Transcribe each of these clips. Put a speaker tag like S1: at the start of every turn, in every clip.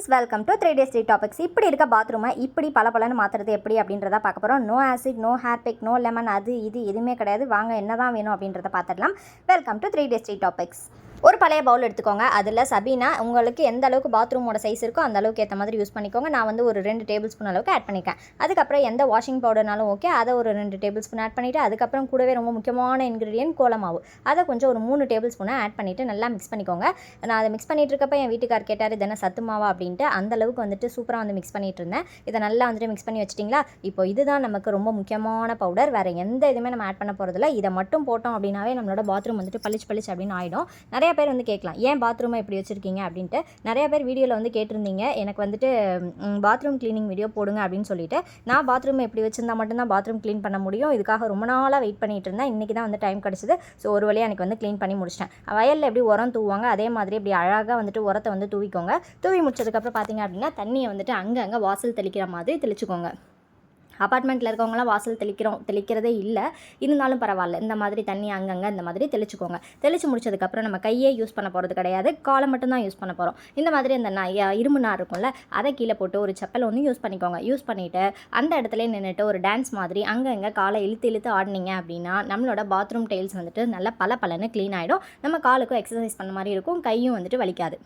S1: Friends welcome to three days three topics இப்படி இருக்க பாத்ரூமை இப்படி பல பலன்னு மாற்றுறது எப்படி அப்படின்றத பார்க்க போகிறோம் no acid no hair pack no lemon அது இது எதுவுமே கிடையாது. வாங்க என்ன தான் வேணும் அப்படின்றத பார்த்துடலாம். Welcome to three days three topics பழைய பவுல் எடுத்துக்கோங்க. அதில் சபீனா உங்களுக்கு எந்த அளவுக்கு பாத்ரூமோட சைஸ் இருக்கோ அந்த அளவுக்கு ஏற்ற மாதிரி யூஸ் பண்ணிக்கோங்க. நான் வந்து ஒரு ரெண்டு டேபிள் ஸ்பூன் அளவுக்கு ஆட் பண்ணிக்கேன் அதுக்கப்புறம் எந்த வாஷிங் பவுடர்னாலும் ஓகே அதை ஒரு ரெண்டு டேபிள் ஸ்பூன் ஆட் பண்ணிவிட்டு அதுக்கப்புறம் கூடவே ரொம்ப முக்கியமான இன்க்ரீடியன்ட் கோலமாவு அதை கொஞ்சம் ஒரு மூணு டேபிள் ஸ்பூனை ஆட் பண்ணிவிட்டு நல்லா மிக்ஸ் பண்ணிக்கோங்க. நான் அதை மிக்ஸ் பண்ணிட்டு இருக்கப்ப என் வீட்டுக்கார் கேட்டார் இதென்ன சத்து மாவா? அப்படின்ட்டு அந்த அளவுக்கு வந்துட்டு சூப்பராக வந்து மிக்ஸ் பண்ணிட்டு இருந்தேன். இதை நல்லா வந்துட்டு மிக்ஸ் பண்ணி வச்சிட்டிங்களா? இப்போ இதுதான் நமக்கு ரொம்ப முக்கியமான பவுடர் வேறு எந்த இதுவுமே நம்ம ஆட் பண்ண போகிறதில்ல இதை மட்டும் போட்டோம் அப்படின்னாவே நம்மளோட பாத்ரூம் வந்துட்டு பளிச்சு பளிச்சு அப்படின்னு ஆகிடும் நிறைய பேர் வந்து கேட்கலாம். ஏன் பாத்ரூமை இப்படி வச்சுருக்கீங்க அப்படின்ட்டு நிறைய பேர் வீடியோவில் வந்து கேட்டிருந்தீங்க. எனக்கு வந்துட்டு பாத்ரூம் க்ளீனிங் வீடியோ போடுங்க அப்படின்னு சொல்லிட்டு. நான் பாத்ரூம் எப்படி வச்சிருந்தா மட்டும்தான் பாத்ரூம் க்ளீன் பண்ண முடியும். இதுக்காக ரொம்ப நாளாக வெயிட் பண்ணிட்டு இருந்தேன். இன்றைக்கி தான் வந்து டைம் கிடச்சிது. ஸோ ஒரு வழியாக எனக்கு வந்து க்ளீன் பண்ணி முடிச்சிட்டேன். வயலில் எப்படி உரம் தூவாங்க அதே மாதிரி இப்படி அழகாக வந்துட்டு உரத்தை வந்து தூவிக்கோங்க. தூவி முடிச்சதுக்கப்புறம் பார்த்தீங்க அப்படின்னா தண்ணியை வந்துட்டு அங்கங்கே வாசல் தெளிக்கிற மாதிரி தெளிச்சுக்கோங்க. அப்பார்ட்மெண்ட்டில் இருக்கவங்களாம் வாசல் தெளிக்கிறோம் தெளிக்கிறதே இல்லை. இருந்தாலும் பரவாயில்ல. இந்த மாதிரி தண்ணி அங்கங்கே இந்த மாதிரி தெளிச்சுக்கோங்க. தெளிச்சு முடிச்சதுக்கப்புறம் நம்ம கையே யூஸ் பண்ண போகிறது கிடையாது. காலை மட்டும்தான் யூஸ் பண்ண போகிறோம் இந்த மாதிரி அந்த இரும்பு நார் இருக்கும்ல அதை கீழே போட்டு ஒரு செப்பல் ஒன்று யூஸ் பண்ணிக்கோங்க. யூஸ் பண்ணிவிட்டு அந்த இடத்துல நின்றுட்டு ஒரு டான்ஸ் மாதிரி அங்கங்கே காலை இழுத்து இழுத்து ஆடினீங்க அப்படின்னா நம்மளோட பாத்ரூம் டைல்ஸ் வந்துட்டு நல்லா பல பலன்னு க்ளீன் ஆகிடும் நம்ம காலுக்கும் எக்ஸசைஸ் பண்ண மாதிரி இருக்கும். கையும் வந்துட்டு வலிக்காது.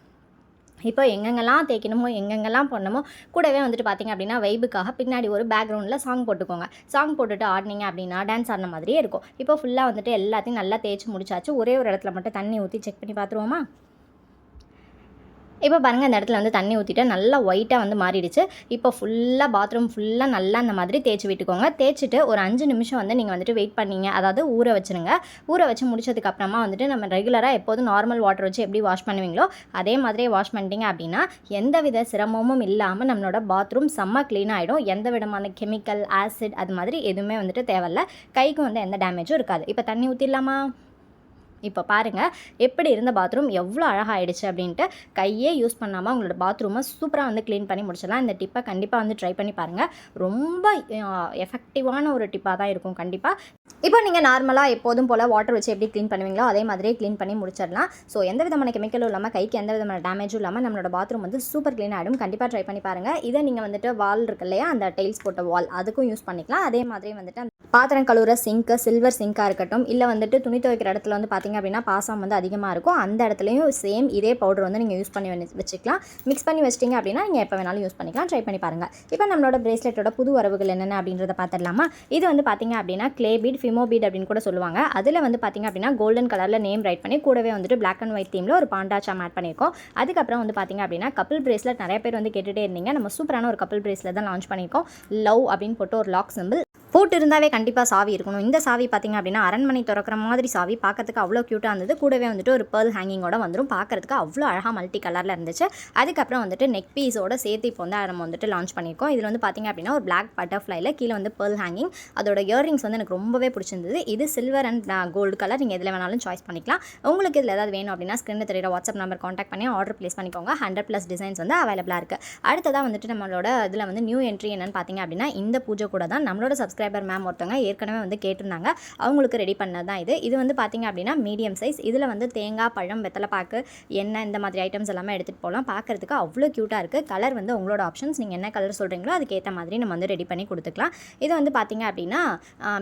S1: இப்போ எங்கெங்கெல்லாம் தேய்க்கணுமோ எங்கெங்கெல்லாம் பண்ணணுமோ கூடவே வந்துட்டு பார்த்தீங்க அப்படின்னா வைபுக்காக பின்னாடி ஒரு பேக்ரவுண்டில் சாங் போட்டுக்கோங்க. சாங் போட்டுட்டு ஆடினீங்க அப்படின்னா டான்ஸ் ஆடின மாதிரியே இருக்கும். இப்போ ஃபுல்லாக வந்துட்டு எல்லாத்தையும் நல்லா தேய்ச்சி முடிச்சாச்சு. ஒரே ஒரு இடத்துல மட்டும் தண்ணி ஊற்றி செக் பண்ணி பார்த்துருவோமா? இப்போ பாருங்கள் இந்த இடத்துல வந்து தண்ணி ஊற்றிட்டு நல்லா ஒயிட்டாக வந்து மாறிடுச்சு. இப்போ ஃபுல்லாக பாத்ரூம் ஃபுல்லாக நல்லா அந்த மாதிரி தேய்ச்சி விட்டுக்கோங்க. தேய்ச்சிட்டு ஒரு அஞ்சு நிமிஷம் வந்து நீங்கள் வந்துட்டு வெயிட் பண்ணீங்க. அதாவது ஊற வச்சுருங்க. ஊற வச்சு முடிச்சதுக்கு அப்புறமா வந்துட்டு நம்ம ரெகுலராக எப்போதும் நார்மல் வாட்டர் வச்சு எப்படி வாஷ் பண்ணுவீங்களோ அதே மாதிரியே வாஷ் பண்ணிட்டீங்க அப்படின்னா எந்த வித சிரமமும் இல்லாமல் நம்மளோட பாத்ரூம் செம்ம க்ளீன் ஆகிடும் எந்த விதமான கெமிக்கல் ஆசிட் அது மாதிரி எதுவுமே வந்துட்டு தேவையில்ல. கைக்கு வந்து எந்த டேமேஜும் இருக்காது. இப்போ தண்ணி ஊற்றிடலாமா இப்போ பாருங்கள் எப்படி இருந்த பாத்ரூம் எவ்வளோ அழகாகிடுச்சு அப்படின்ட்டு கையே யூஸ் பண்ணாமல் உங்களோட பாத்ரூமை சூப்பராக வந்து க்ளீன் பண்ணி முடிச்சிடலாம். இந்த டிப்பை கண்டிப்பாக வந்து ட்ரை பண்ணி பாருங்கள் ரொம்ப எஃபெக்டிவான ஒரு டிப்பாக தான் இருக்கும் கண்டிப்பாக இப்போ நீங்கள் நார்மலாக எப்போதும் போல் வாட்டர் வச்சு எப்படி க்ளீன் பண்ணுவீங்களோ அதே மாதிரியே க்ளீன் பண்ணி முடிச்சிடலாம். ஸோ எந்த விதமான கெமிக்கலும் இல்லாமல் கைக்கு எந்த விதமான டேமேஜும் இல்லாமல் நம்மளோட பாத்ரூம் வந்து சூப்பர் க்ளீன் ஆகிடும் கண்டிப்பாக ட்ரை பண்ணி பாருங்கள் இதை நீங்கள் வந்துட்டு வால் இருக்கு இல்லையா அந்த டைல்ஸ் போட்ட வால் அதுக்கும் யூஸ் பண்ணிக்கலாம். அதே மாதிரி வந்துட்டு அந்த பாத்திரம் கழுவுற சிங்க்கு சில்வர் சிங்காக இருக்கட்டும் இல்லை வந்துட்டு துணி துவைக்கிற இடத்துல வந்து பார்த்தீங்க அப்படின்னா பாசம் வந்து அதிகமாக இருக்கும். அந்த இடத்துலையும் சேம் இதே பவுடர் வந்து நீங்கள் யூஸ் பண்ணி வச்சுக்கலாம். மிக்ஸ் பண்ணி வச்சிட்டிங்க அப்படின்னா நீங்கள் எப்போ வேணாலும் யூஸ் பண்ணிக்கலாம். ட்ரை பண்ணி பாருங்கள் இப்போ நம்மளோட பிரேஸ்லெட்டோட புது வரவுகள் என்னென்ன அப்படின்றத பார்த்துடலாமா இது வந்து பார்த்தீங்க அப்படின்னா கிளே பீட் ஃபிமோ பீட் அப்படின்னு கூட சொல்லுவாங்க. அதில் வந்து பார்த்தீங்க அப்படின்னா கோல்டன் கலரில் நேம் ரைட் பண்ணி கூடவே வந்துட்டு பிளாக் அண்ட் ஒயிட் தீமில் ஒரு பாண்டா சாம் ஆட் பண்ணியிருக்கோம். அதுக்கப்புறம் வந்து பார்த்திங்க அப்படின்னா கப்பிள் பிரேஸ்லெட் நிறைய பேர் வந்து கேட்டுகிட்டே இருந்தீங்க. நம்ம சூப்பரான ஒரு கப்பிள் பிரேஸ்லெட் தான் லான்ச் பண்ணியிருக்கோம். லவ் அப்படின்னு போட்டு ஒரு லாக் சிம்பிள் பூட்டு இருந்தாவே கண்டிப்பாக சாவி இருக்கணும். இந்த சாவி பார்த்தீங்க அப்படின்னா அரண்மனை திறக்கிற மாதிரி சாவி பார்க்கறதுக்கு அவ்வளோ க்யூட்டாக இருந்தது. கூடவே வந்துட்டு ஒரு பேர்ல் ஹேங்கிங்கோட வந்துடும் பார்க்கறதுக்கு அவ்வளோ அழகாக மல்டி கலரில் இருந்துச்சு. அதுக்கப்புறம் வந்துட்டு நெக் பீஸோட சேர்த்து இப்போ வந்து நம்ம வந்துட்டு லான்ச் பண்ணியிருக்கோம். இதில் வந்து பார்த்தீங்க அப்படின்னா ஒரு பிளாக் பட்டர்ஃப்ளைல கீழே வந்து பேர்ல் ஹேங்கிங் அதோட இயரிங்ஸ் வந்து எனக்கு ரொம்பவே பிடிச்சிருந்தது. இது சில்வர் அண்ட் கோல்டு கலர் நீங்கள் எதில் வேணாலும் சாய்ஸ் பண்ணிக்கலாம். உங்களுக்கு இதில் ஏதாவது வேணும் அப்படின்னா ஸ்க்ரீனில் தெரியுற வாட்ஸ்அப் நம்பர் காண்டாக்ட் பண்ணி ஆர்டர் ப்ளேஸ் பண்ணிக்கோங்க. ஹண்ட்ரட் ப்ளஸ் டிசைன்ஸ் வந்து அவைலபிளாக இருக்குது அடுத்ததாக வந்துட்டு நம்மளோட இதில் வந்து நியூ என்ட்ரி என்னென்னு பார்த்தீங்க அப்படின்னா இந்த பூஜை கூட தான் நம்மளோட சப்ஸ்கிரைபர் மேம் ஒருத்தவங்க ஏற்கனவே வந்து கேட்டிருந்தாங்க. அவங்களுக்கு ரெடி பண்ணது தான் இது. இது வந்து பார்த்தீங்க அப்படின்னா மீடியம் சைஸ் இதில் வந்து தேங்காய் பழம் வெத்தலைப்பாக்கு எண்ணெய் இந்த மாதிரி ஐட்டம்ஸ் எல்லாமே எடுத்துகிட்டு போகலாம் பார்க்கறதுக்கு அவ்வளோ க்யூட்டாக இருக்குது கலர் வந்து உங்களோட ஆப்ஷன்ஸ் நீங்கள் என்ன கலர் சொல்கிறீங்களோ அதுக்கேற்ற மாதிரி நம்ம வந்து ரெடி பண்ணி கொடுத்துக்கலாம். இது வந்து பார்த்தீங்க அப்படின்னா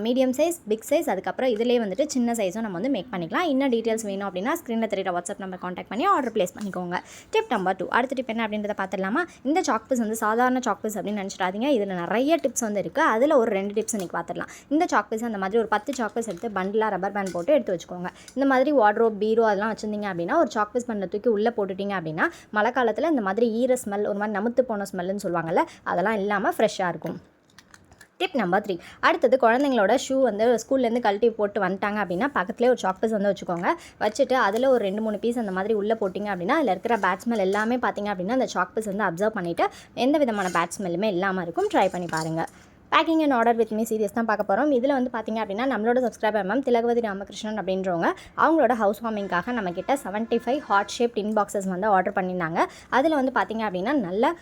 S1: மீடியம் சைஸ் பிக் சைஸ் அதுக்கப்புறம் இதிலே வந்துட்டு சின்ன சைஸும் நம்ம வந்து மேக் பண்ணிக்கலாம். இன்னும் டீட்டெயில்ஸ் வேணும் அப்படின்னா ஸ்க்ரீனில் தெரியுற வாட்ஸ்அப் நம்பர் காண்டாக்ட் பண்ணி ஆர்டர் ப்ளேஸ் பண்ணிக்கோங்க. டிப் நம்பர் டூ அடுத்த டிப் என்ன அப்படின்றத பார்த்துடலாமா இந்த சாக்பீஸ் வந்து சாதாரண சாக்பீஸ் அப்படின்னு நினச்சிடாதீங்க. இதில் நிறைய டிப்ஸ் வந்து இருக்குது அதில் ஒரு ரெண்டு டிப்ஸ் இன்றைக்கி பார்த்துடலாம் இந்த சாக்பீஸ் அந்த மாதிரி ஒரு பத்து சாக்பீஸ் எடுத்து பண்டிலாக ரப்பர் பேண்ட் போட்டு எடுத்து வச்சுக்கோங்க. இந்த மாதிரி வார்ட்ரோப் பீரோ அதெல்லாம் வச்சுருந்தீங்க அப்படின்னா ஒரு சாக்பீஸ் பண்ண தூக்கி உள்ளே போட்டுட்டீங்க அப்படின்னா மழை காலத்தில் இந்த மாதிரி ஈர ஸ்மெல் ஒரு மாதிரி நமுத்து போன ஸ்மெல்லுன்னு சொல்லுவாங்கல்ல அதெல்லாம் இல்லாமல் ஃப்ரெஷ்ஷாக இருக்கும். டிப் நம்பர் த்ரீ அடுத்தது குழந்தைங்களோட ஷூ வந்து ஸ்கூல்லேருந்து கழட்டி போட்டு வந்துட்டாங்க அப்படின்னா பக்கத்துலேயே ஒரு சாக் பீஸ் வந்து வச்சுக்கோங்க. வச்சுட்டு அதில் ஒரு ரெண்டு மூணு பீஸ் அந்த மாதிரி உள்ளே போட்டிங்க அப்படின்னா அதில் இருக்கிற பேட் ஸ்மெல் எல்லாமே பார்த்தீங்க அப்படின்னா அந்த சாக் பீஸ் வந்து அப்சர்வ் பண்ணிவிட்டு எந்த விதமான பேட்ஸ்மெல்லுமே இல்லாமல் இருக்கும். ட்ரை பண்ணி பாருங்கள் packing and order with me series தான் பார்க்க போகிறோம் இதில் வந்து பார்த்தீங்க அப்படின்னா நம்மளோட சப்ஸ்கிரைபர் மேம் திலகவதி ராமகிருஷ்ணன் அப்படின்றவங்க அவங்களோட ஹவுஸ் வார்மிங்காக நம்ம seventy five heart shape tin boxes வந்து ஆர்டர் பண்ணியிருந்தாங்க. அதில் வந்து பார்த்திங்க அப்படின்னா நல்ல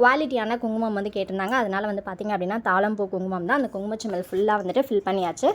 S1: குவாலிட்டியான குங்குமம் வந்து கேட்டிருந்தாங்க. அதனால் வந்து பார்த்திங்க அப்படின்னா தாளம்பூ குங்குமம் தான் அந்த குங்குமச்சம்பல் ஃபுல்லாக வந்துட்டு ஃபில் பண்ணியாச்சு.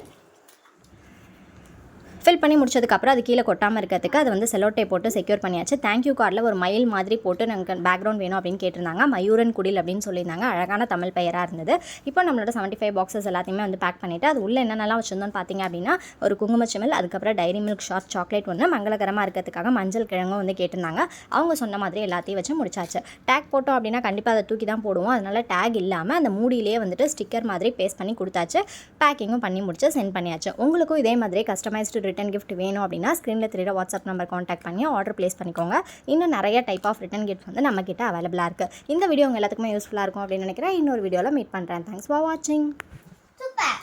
S1: ஃபில் பண்ணி முடிச்சதுக்கப்புறம் அது கீழே கொட்டாமல் இருக்கிறதுக்கு அது வந்து செலோட்டை போட்டு செக்யூர் பண்ணியாச்சு. தேங்க்யூ கார்டில் ஒரு மயில் மாதிரி போட்டு எனக்கு பேக்ரவுண்ட் வேணும் அப்படின்னு கேட்டிருந்தாங்க. மயூரன் குடில் அப்படின்னு சொல்லியிருந்தாங்க. அழகான தமிழ் பெயராக இருந்தது. இப்போ நம்மளோட செவன்ட்டி ஃபைவ் பாக்ஸஸ் எல்லாத்தையுமே வந்து பேக் பண்ணிவிட்டு அது உள்ளே என்னென்னலாம் வச்சுருந்தோம்னு பார்த்தீங்க அப்படின்னா ஒரு குங்குமச்சிமல் அதுக்கப்புறம் டைரி மில்க் ஷார்ட் சாக்லேட் ஒன்று மங்களகரமாக இருக்கிறதுக்காக மஞ்சள் கிழங்கும் வந்து கேட்டிருந்தாங்க. அவங்க சொன்ன மாதிரி எல்லாத்தையும் வச்சு முடிச்சாச்சு. டேக் போட்டோம் அப்படின்னா கண்டிப்பாக அதை தூக்கி தான் போடுவோம். அதனால டேக் இல்லாமல் அந்த மூடியிலே வந்துட்டு ஸ்டிக்கர் மாதிரி பேஸ்ட் பண்ணி கொடுத்தாச்சு. பேக்கிங்கும் பண்ணி முடிச்சு சென்ட் பண்ணியாச்சு. உங்களுக்கும் இதே மாதிரி கஸ்டமைஸ்டு ரிட்டன் கிஃப்ட் வேணும் அப்படின்னா ஸ்க்ரீனில் தெரியுற வாட்ஸ்அப் நம்பர் காண்டாக்ட் பண்ணி ஆர்டர் ப்ளேஸ் பண்ணிக்கோங்க. இன்னும் நிறைய டைப் ஆஃப் ரிட்டன் கிஃப்ட் வந்து நம்ம கிட்ட அவைலபிளாக இருக்குது இந்த வீடியோ உங்கள் எல்லாத்துக்குமே யூஸ்ஃபுல்லாக இருக்கும் அப்படின்னு நினைக்கிறேன். இன்னொரு வீடியோவில் மீட் பண்ணுறேன் தேங்க்ஸ் ஃபார் வாட்சிங்
S2: சூப்பர்